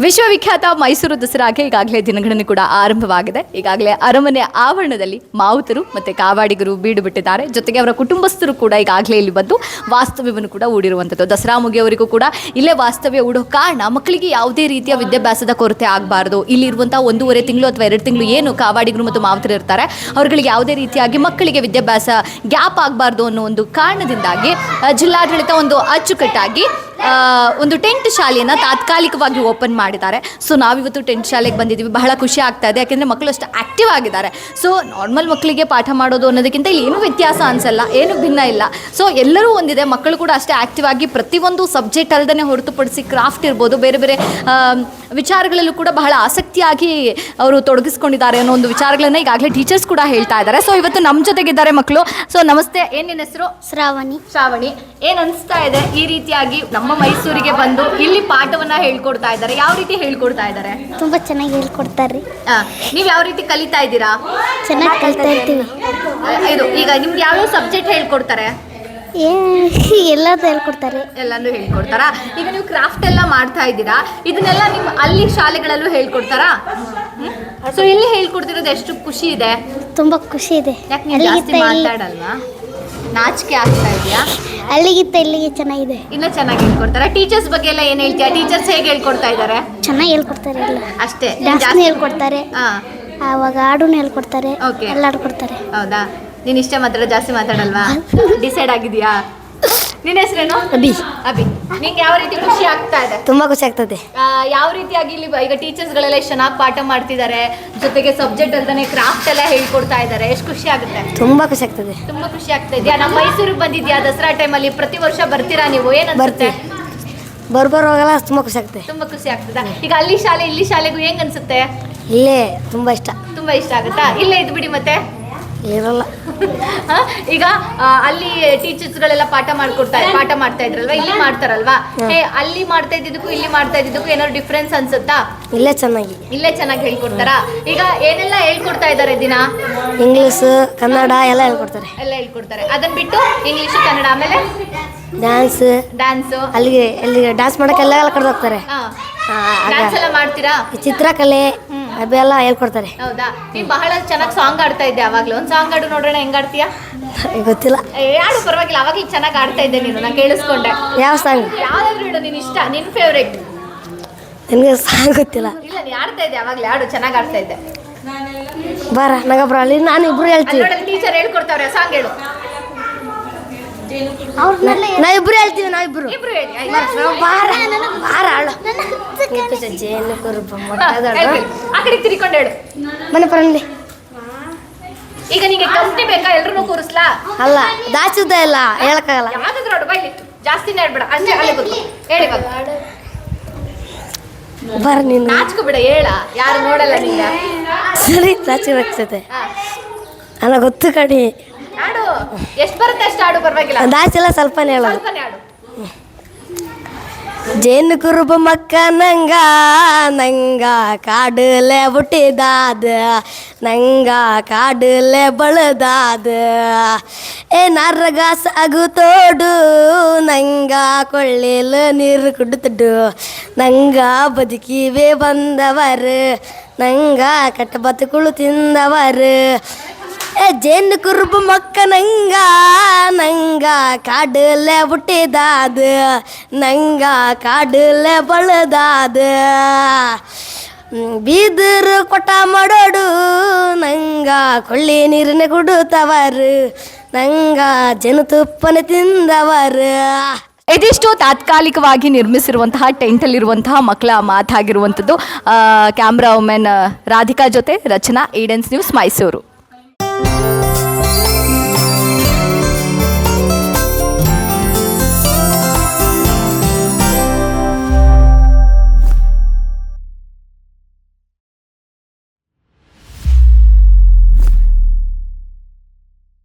ವಿಶ್ವವಿಖ್ಯಾತ ಮೈಸೂರು ದಸರಾಗೆ ಈಗಾಗಲೇ ದಿನಗಣನೆ ಕೂಡ ಆರಂಭವಾಗಿದೆ. ಈಗಾಗಲೇ ಅರಮನೆ ಆವರಣದಲ್ಲಿ ಮಾವುತರು ಮತ್ತೆ ಕಾವಾಡಿಗರು ಬೀಡು ಬಿಟ್ಟಿದ್ದಾರೆ. ಜೊತೆಗೆ ಅವರ ಕುಟುಂಬಸ್ಥರು ಕೂಡ ಈಗಾಗಲೇ ಇಲ್ಲಿ ಬಂದು ವಾಸ್ತವ್ಯವನ್ನು ಕೂಡ ಹೂಡಿರುವಂಥದ್ದು. ದಸರಾ ಮುಗಿಯವರಿಗೂ ಕೂಡ ಇಲ್ಲೇ ವಾಸ್ತವ್ಯ ಹೂಡೋ ಕಾರಣ ಮಕ್ಕಳಿಗೆ ಯಾವುದೇ ರೀತಿಯ ವಿದ್ಯಾಭ್ಯಾಸದ ಕೊರತೆ ಆಗಬಾರ್ದು. ಇಲ್ಲಿರುವಂಥ ಒಂದೂವರೆ ತಿಂಗಳು ಅಥವಾ ಎರಡು ತಿಂಗಳು ಏನು ಕಾವಾಡಿಗರು ಮತ್ತು ಮಾವುತರು ಇರ್ತಾರೆ. ಅವರುಗಳಿಗೆ ಯಾವುದೇ ರೀತಿಯಾಗಿ ಮಕ್ಕಳಿಗೆ ವಿದ್ಯಾಭ್ಯಾಸ ಗ್ಯಾಪ್ ಆಗಬಾರ್ದು ಅನ್ನೋ ಒಂದು ಕಾರಣದಿಂದಾಗಿ ಜಿಲ್ಲಾಡಳಿತ ಒಂದು ಅಚ್ಚುಕಟ್ಟಾಗಿ ಒಂದು ಟೆಂಟ್ ಶಾಲೆಯನ್ನು ತಾತ್ಕಾಲಿಕವಾಗಿ ಓಪನ್ ಮಾಡಿದ್ದಾರೆ. ಸೊ ನಾವಿವತ್ತು ಟೆಂಟ್ ಶಾಲೆಗೆ ಬಂದಿದ್ದೀವಿ. ಬಹಳ ಖುಷಿ ಆಗ್ತಾ ಇದೆ. ಯಾಕೆಂದರೆ ಮಕ್ಕಳು ಅಷ್ಟು ಆ್ಯಕ್ಟಿವ್ ಆಗಿದ್ದಾರೆ. ಸೊ ನಾರ್ಮಲ್ ಮಕ್ಕಳಿಗೆ ಪಾಠ ಮಾಡೋದು ಅನ್ನೋದಕ್ಕಿಂತ ಇಲ್ಲಿ ಏನು ವ್ಯತ್ಯಾಸ ಅನಿಸಲ್ಲ. ಏನು ಭಿನ್ನ ಇಲ್ಲ. ಸೊ ಎಲ್ಲರೂ ಒಂದಿದೆ. ಮಕ್ಕಳು ಕೂಡ ಅಷ್ಟೇ ಆ್ಯಕ್ಟಿವ್ ಆಗಿ ಪ್ರತಿಯೊಂದು ಸಬ್ಜೆಕ್ಟ್ ಅಲ್ಲದೆ ಹೊರತುಪಡಿಸಿ ಕ್ರಾಫ್ಟ್ ಇರ್ಬೋದು. ಬೇರೆ ಬೇರೆ ವಿಚಾರಗಳಲ್ಲೂ ಕೂಡ ಬಹಳ ಆಸಕ್ತಿಯಾಗಿ ಅವರು ತೊಡಗಿಸ್ಕೊಂಡಿದ್ದಾರೆ ಅನ್ನೋ ಒಂದು ವಿಚಾರಗಳನ್ನು ಈಗಾಗಲೇ ಟೀಚರ್ಸ್ ಕೂಡ ಹೇಳ್ತಾ ಇದ್ದಾರೆ. ಸೊ ಇವತ್ತು ನಮ್ಮ ಜೊತೆಗಿದ್ದಾರೆ ಮಕ್ಕಳು. ಸೊ ನಮಸ್ತೆ. ಏನೇನು ಹೆಸರು? ಶ್ರಾವಣಿ. ಶ್ರಾವಣಿ. ಏನ್ ಅನಿಸ್ತಾ ಇದೆ ಈ ರೀತಿಯಾಗಿ ನಮ್ಮ ಮೈಸೂರಿಗೆ ಬಂದು ಇಲ್ಲಿ ಪಾಠವನ್ನ ಹೇಳ್ಕೊಡ್ತಾ ಇದ್ದಾರೆ. ಯಾವ ರೀತಿ ಹೇಳ್ಕೊಡ್ತಾ ಇದ್ದಾರೆ? ತುಂಬಾ ಚೆನ್ನಾಗಿ ಹೇಳ್ಕೊಡ್ತಾರೆ ನೀವ್ ಯಾವ ರೀತಿ ಕಲಿತಾ ಇದ್ದೀರಾ? ಚೆನ್ನಾಗಿ ಕಲಿತಾ ಇರ್ತೀವಿ. ಇದು ಈಗ ನಿಮ್ಗೆ ಯಾವ್ಯಾವ ಸಬ್ಜೆಕ್ಟ್ ಹೇಳ್ಕೊಡ್ತಾರೆ? ಎಲ್ಲದೂ ಹೇಳ್ಕೊಡ್ತಾರೆ. ಎಲ್ಲಾನು ಹೇಳ್ಕೊಡ್ತಾರಾ? ಈಗ ನೀವು ಕ್ರಾಫ್ಟ್ ಎಲ್ಲ ಮಾಡ್ತಾ ಇದ್ದೀರಾ? ಇದನ್ನೆಲ್ಲ ನಿಮ್ ಅಲ್ಲಿ ಶಾಲೆಗಳಲ್ಲೂ ಹೇಳ್ಕೊಡ್ತಾರಾ? ಸೊ ಇಲ್ಲಿ ಹೇಳ್ಕೊಡ್ತಿರೋದು ಎಷ್ಟು ಖುಷಿ ಇದೆ? ತುಂಬಾ ಖುಷಿ ಇದೆ. ಯಾಕೆ ಜಾಸ್ತಿ ಮಾತಾಡಲ್ವಾ? ನಾಚಿಕೆ ಆಗ್ತಾ ಇದೆಯಾ? ಅಲ್ಲಿಗಿಂತ ಇಲ್ಲಿಗೆ ಚೆನ್ನಾಗಿದೆ. ಇನ್ನ ಚೆನ್ನಾಗಿ ಹೇಳ್ಕೊಡ್ತಾರೆ. ಟೀಚರ್ಸ್ ಬಗ್ಗೆ ಎಲ್ಲ ಏನ್ ಹೇಳ್ತೀಯಾ? ಟೀಚರ್ಸ್ ಹೇಗೆ ಹೇಳ್ಕೊಡ್ತಾ ಇದ್ದಾರೆ ಚೆನ್ನಾಗಿ ಹೇಳ್ಕೊಡ್ತಾರೆ ಎಲ್ಲ. ಅಷ್ಟೇ. ಜಾಸ್ತಿ ಹೇಳ್ಕೊಡ್ತಾರೆ. ಹಾ. ಆವಾಗ ಹಾಡುನ ಹೇಳ್ಕೊಡ್ತಾರೆ. Okay. ಎಲ್ಲ ಹೌದಾ? ನೀನ್ ಇಷ್ಟ ಮಾತ್ರ ಜಾಸ್ತಿ ಮಾತಾಡಲ್ವಾ? ಡಿಸೈಡ್ ಆಗಿದ್ಯಾ? ನಿನ್ನ ಹೆಸರೇನು? ಅಭಿ. ಅಭಿ. ನಿಂಗೆ ಯಾವ ರೀತಿ ಖುಷಿ ಆಗ್ತಾ ಇದೆ? ತುಂಬಾ ಖುಷಿ ಆಗ್ತದೆ. ಆ, ಯಾವ ರೀತಿಯಾಗಿ ಇಲ್ಲಿ ಈಗ ಟೀಚರ್ಸ್ ಗಳೆಲ್ಲ ಎಷ್ಟು ಚೆನ್ನಾಗಿ ಪಾಠ ಮಾಡ್ತಿದ್ದಾರೆ ಜೊತೆಗೆ ಸಬ್ಜೆಕ್ಟ್ ಅಲ್ದಾನೆ ಕ್ರಾಫ್ಟ್ ಎಲ್ಲ ಹೇಳ್ಕೊಡ್ತಾ ಇದ್ದಾರೆ ಎಷ್ಟು ಖುಷಿ ಆಗುತ್ತೆ? ತುಂಬಾ ಖುಷಿ ಆಗ್ತದೆ. ತುಂಬಾ ಖುಷಿ ಆಗ್ತಾ ಇದೆಯಾ? ನಮ್ಮ ಮೈಸೂರಿಗೆ ಬಂದಿದ್ಯಾ? ದಸರಾ ಟೈಮಲ್ಲಿ ಪ್ರತಿ ವರ್ಷ ಬರ್ತೀರಾ ನೀವು? ಏನ್ ಬರ್ಬರ್ ಬರ್ಬರೋವಾಗೆಲ್ಲ ತುಂಬಾ ಖುಷಿ ಆಗ್ತದೆ. ತುಂಬಾ ಖುಷಿ ಆಗ್ತದ. ಈಗ ಅಲ್ಲಿ ಶಾಲೆ ಇಲ್ಲಿ ಶಾಲೆಗೂ ಹೆಂಗ್ ಅನ್ಸುತ್ತೆ? ಇಲ್ಲೇ ತುಂಬಾ ಇಷ್ಟ. ತುಂಬಾ ಇಷ್ಟ ಆಗುತ್ತಾ? ಇಲ್ಲೇ ಇದ್ಬಿಡಿ ಮತ್ತೆ. ಇರಲ್ಲ. ಈಗ ಅಲ್ಲಿ ಟೀಚರ್ಸ್ ಗಳೆಲ್ಲ ಪಾಠ ಮಾಡ್ಕೊಡ್ತಾರೆ ಪಾಠ ಮಾಡ್ತಾ ಇದ್ರಲ್ವಾ? ಇಲ್ಲಿ ಮಾಡ್ತಾರಲ್ವಾ? ಹೇ. ಅಲ್ಲಿ ಮಾಡ್ತಾ ಇದ್ದಿದ್ದಕ್ಕೂ ಇಲ್ಲಿ ಮಾಡ್ತಾ ಇದ್ದಿದ್ದಕ್ಕೂ ಏನಾದ್ರು ಡಿಫ್ರೆನ್ಸ್ ಅನ್ಸುತ್ತಾ? ಇಲ್ಲೇ ಚೆನ್ನಾಗಿ. ಇಲ್ಲೇ ಚೆನ್ನಾಗಿ ಹೇಳ್ಕೊಡ್ತಾರಾ? ಈಗ ಏನೆಲ್ಲ ಹೇಳ್ಕೊಡ್ತಾ ಇದ್ದಾರೆ ದಿನ? ಇಂಗ್ಲೀಷ್ ಕನ್ನಡ ಎಲ್ಲ ಹೇಳ್ಕೊಡ್ತಾರೆ. ಎಲ್ಲ ಹೇಳ್ಕೊಡ್ತಾರೆ. ಅದನ್ನ ಬಿಟ್ಟು ಇಂಗ್ಲಿಷ್ ಕನ್ನಡ ಆಮೇಲೆ? ಡ್ಯಾನ್ಸ್ ಡ್ಯಾನ್ಸು ಅಲ್ಲಿಗೆ ಅಲ್ಲಿ ಡ್ಯಾನ್ಸ್ ಮಾಡೋಕ್ಕೆಲ್ಲ ಎಲ್ಲ ಕರೆದು ಹೋಗ್ತಾರೆ. ಡ್ಯಾನ್ಸ್ ಎಲ್ಲ ಮಾಡ್ತೀರಾ? ಚಿತ್ರಕಲೆ ಅದೆಲ್ಲ ಹೇಳ್ಕೊಡ್ತಾರೆ. ಹೌದಾ? ನೀನ್ ಬಹಳ ಚೆನ್ನಾಗಿ ಸಾಂಗ್ ಆಡ್ತಾ ಇದ್ದೆ ಅವಾಗ್ಲೂ. ಒಂದ್ ಸಾಂಗ್ ಆಡು ನೋಡೋಣ ಹೆಂಗ್ ಆಡ್ತೀಯಾ? ಗೊತ್ತಿಲ್ಲ. ಯಾರು ಪರವಾಗಿಲ್ಲ ಅವಾಗ್ಲೂ ಚೆನ್ನಾಗಿ ಆಡ್ತಾ ಇದ್ದೆ ನೀನು ನಾನು ಕೇಳಿಸ್ಕೊಂಡೆ. ಯಾವ ಸಾಂಗ್ ಯಾವ್ದಾದ್ರು ಇಡು ನಿನ್ ಇಷ್ಟ ನಿನ್ ಫೇವ್ರೇಟ್ ನಿನಗೆ ಸಾಂಗ್ ಗೊತ್ತಿಲ್ಲ. ಇಲ್ಲ ನೀ ಆಡ್ತಾ ಇದ್ದೆ ಅವಾಗ್ಲೇ ಆಡು ಚೆನ್ನಾಗಿ ಆಡ್ತಾ ಇದ್ದೆ. ಬಾರ ನಗಬ್ರ ಅಲ್ಲಿ ನಾನು ಇಬ್ರು ಹೇಳ್ತೀನಿ ಟೀಚರ್ ಹೇಳ್ಕೊಡ್ತಾವ್ರೆ ಸಾಂಗ್ ಹೇಳು. ನಾವ್ ಇಬ್ರು ಹೇಳ್ತೀವಿ ನಾವಿಬ್ರು ಜೇನು ಕುರುಬ. ಆ ಕಡೆ ತಿರ್ಕೊಂಡು ಹೇಳು. ಮನೆ ಪರಂದಿ ಈಗ ನಿಂಗೆ ಕಂಪ್ನಿ ಬೇಕಾ? ಎಲ್ರು ಕೂರಿಸ್ಲಾ? ಅಲ್ಲ ದಾಚುದ ಇಲ್ಲ ಹೇಳಕ್ಕಾಗಲ್ಲ. ಯಾವ್ದಾದ್ರು ನೋಡು ಬೈಲಿ ಜಾಸ್ತಿನೇ ಹೇಳ್ಬೇಡ ಅಷ್ಟೇ ಅಲ್ಲಿ ಕೂತ್ಕೊ. ಹೇಳಿ ಬಾ. ಬರ ನೀನು. ನಾಚ್ಕೋಬೇಡ ಹೇಳ. ಯಾರು ನೋಡಲ್ಲ ನಿನ್ನ. ಸರಿ ದಾಚಿ ಬರ್ತದೆ ಅಲ್ಲ ಗೊತ್ತು ಕಡಿ ಆಡು. ಎಷ್ಟು ಬರುತ್ತೆ ಅಷ್ಟು ಆಡು ಪರವಾಗಿಲ್ಲ. ದಾಚಿಲ್ಲ ಸ್ವಲ್ಪನೇ ಹೇಳೋದು ಸ್ವಲ್ಪನೇ ಜೇನು ಕುರುಬ ಮಕ್ಕ ನಂಗ ನಂಗ ಕಾಡಲೆ ಹುಟ್ಟಿದಾದ ನಂಗ ಕಾಡಲೆ ಬಳದಾದ. ಏ ನರ್ಗ ಸಾಗು ತೋಡು ನಂಗ ಕೊಳ್ಳೇಲ ನೀರು ಕುಡ್ತಡು. ನಂಗ ಬದುಕಿವೆ ಬಂದವರು ನಂಗ ಕಟ್ಟ ಬದುಕುಳು ತಿಂದವರು. ಏ, ಜೇನು ಕುರುಬು ಮಕ್ಕ ನಂಗ ನಂಗ ಕಾಡಲೆ ಹುಟ್ಟಿದಾದ, ನಂಗ ಕಾಡಲೆ ಬಳದಾದ. ಬೀದರು ಕೊಟ್ಟ ಮಾಡೋಡು, ನಂಗ ಕೊಳ್ಳಿ ನೀರಿನ ಕುಡುತ್ತವರು ನಂಗ ಜೇನುತುಪ್ಪನ ತಿಂದವರು. ಇದಿಷ್ಟು ತಾತ್ಕಾಲಿಕವಾಗಿ ನಿರ್ಮಿಸಿರುವಂತಹ, ಟೆಂಟಲ್ಲಿರುವಂತಹ ಮಕ್ಕಳ ಮಾತಾಗಿರುವಂಥದ್ದು ಕ್ಯಾಮ್ರಾ ವುಮೆನ್ ರಾಧಿಕಾ ಜೊತೆ ರಚನಾ, ಈಡೆನ್ಸ್ ನ್ಯೂಸ್ ಮೈಸೂರು.